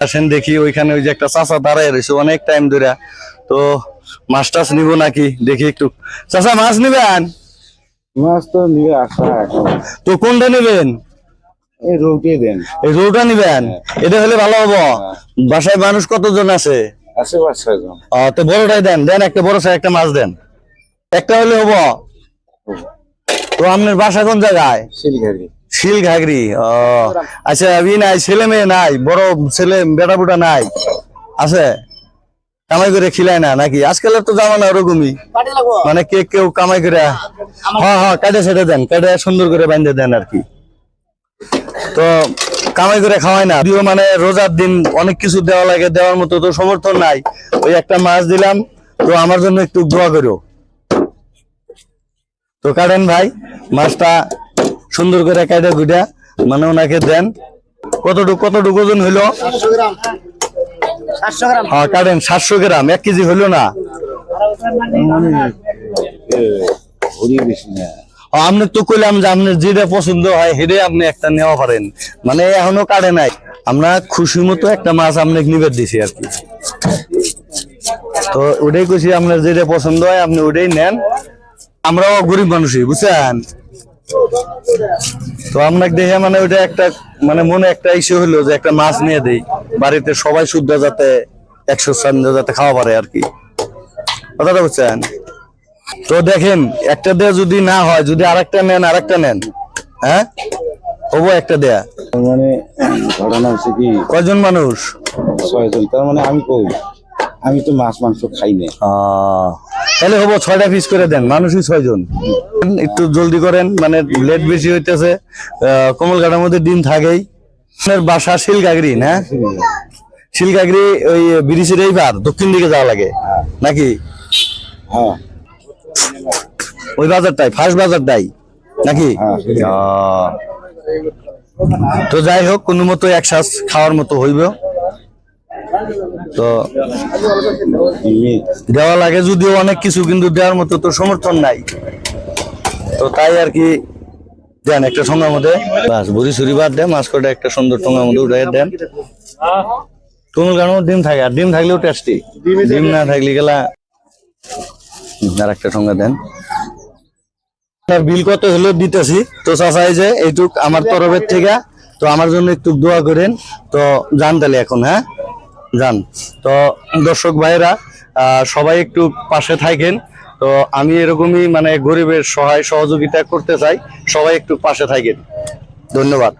আসেন দেখি ওইখানে ওই যে একটা চাচা দাঁড়ায় রয়েছে অনেক টাইম ধরে। তো মাছ টাছ নিবো নাকি? দেখি একটু। চাচা মাছ নিবেন? মাছ তো আসা তো কোনটা নেবেন? এই রোগটি দেন। এই রোটা নিবেন? এটা হলে ভালো হব। বাসায় মানুষ কতজন আছে? আছে পাঁচ ছয় তো বড়টাই দেন। দেন একটা বড় সাইজ একটা মাছ দেন। একটা হলে হব? তো আপনার বাসা কোন জায়গায়? শিলঘাড়ি শিল ঘাগরি ও। আচ্ছা ই নাই ছেলে মেয়ে নাই বড় ছেলে বেটা বুটা নাই আছে? কামাই করে খিলায় না নাকি? আজকালের তো জামানা ওরকমই। মানে কে কেউ কামাই করে হ্যাঁ হ্যাঁ কাটে সেটে দেন কাটে সুন্দর করে বাঁধে দেন আর কি। তো কামাই করে খাওয়াই না। যদিও মানে রোজার দিন অনেক কিছু দেওয়া লাগে দেওয়ার মতো তো সমর্থন নাই। ওই একটা মাছ দিলাম তো আমার জন্য একটু দোয়া করো। তো কাটেন ভাই মাছটা সুন্দর করে কাটে গুটা মানে ওনাকে দেন। কতটুকু কতটুকু ওজন হইল? হ্যাঁ কাটেন সাতশো গ্রাম। এক কেজি হইল না? ও, আপনি তো কইলাম যে আপনার যেটা পছন্দ হয় হেরে আপনি একটা নেওয়া পারেন। মানে এখনও কাটে নাই। আমরা খুশি মতো একটা মাছ আপনাকে নিবেদ দিছি আর কি। তো ওটাই কইছি আপনার যেটা পছন্দ হয় আপনি ওটাই নেন। আমরাও গরিব মানুষই বুঝছেন? তো আপনাকে দেখে মানে ওটা একটা মানে মনে একটা ইস্যু হলো যে একটা মাছ নিয়ে দেই। বাড়িতে সবাই শুদ্ধ যাতে একশো যাতে খাওয়া পারে আর কি। কথাটা বুঝছেন? তো দেখেন একটা দেয়া যদি না হয় যদি আরেকটা নেন আরেকটা নেন হ্যাঁ? হব একটা দেয়া। মানে ঘটনা হচ্ছে কি? কয়জন মানুষ? ছয় জন তার মানে আমি কই? আমি তো মাছ মাংস খাই না তাহলে হব ছয়টা পিস করে দেন মানুষই ছয়জন। একটু জলদি করেন মানে লেট বেশি হইতেছে। কমলঘাটার মধ্যে ডিম থাকেই। আপনার বাসা শিলগাগরি না? শিলগাগরি ওই ব্রিজের এই পার দক্ষিণ দিকে যাওয়া লাগে নাকি? হ্যাঁ। ওই বাজারটাই ফার্স্ট বাজারটাই নাকি? হ্যাঁ, তো যাই হোক কোনো মতো এক শ্বাস খাওয়ার মতো হইব। তো দেওয়া লাগে যদিও অনেক কিছু, কিন্তু দেওয়ার মতো তো সমর্থন নাই। তো তাই আর কি দেন একটা ঠোঙার মধ্যে। বাস, বুড়ি ছুরি বাদ দেন মাছ কটা একটা সুন্দর ঠোঙার মধ্যে উঠে দেন। কোমল গানো ডিম থাকে, আর ডিম থাকলেও টেস্টি ডিম না থাকলে গেলা আর একটা ঠোঙা দেন। আপনার বিল কত হলো দিতেছি। তো চাচাই যে এইটুক আমার তরফের থেকে, তো আমার জন্য একটু দোয়া করেন। তো যান তাহলে এখন হ্যাঁ? যান। তো দর্শক ভাইয়েরা সবাই একটু পাশে থাকেন। তো আমি এরকমই মানে গরিবের সহায় সহযোগিতা করতে চাই। সবাই একটু পাশে থাকেন। ধন্যবাদ।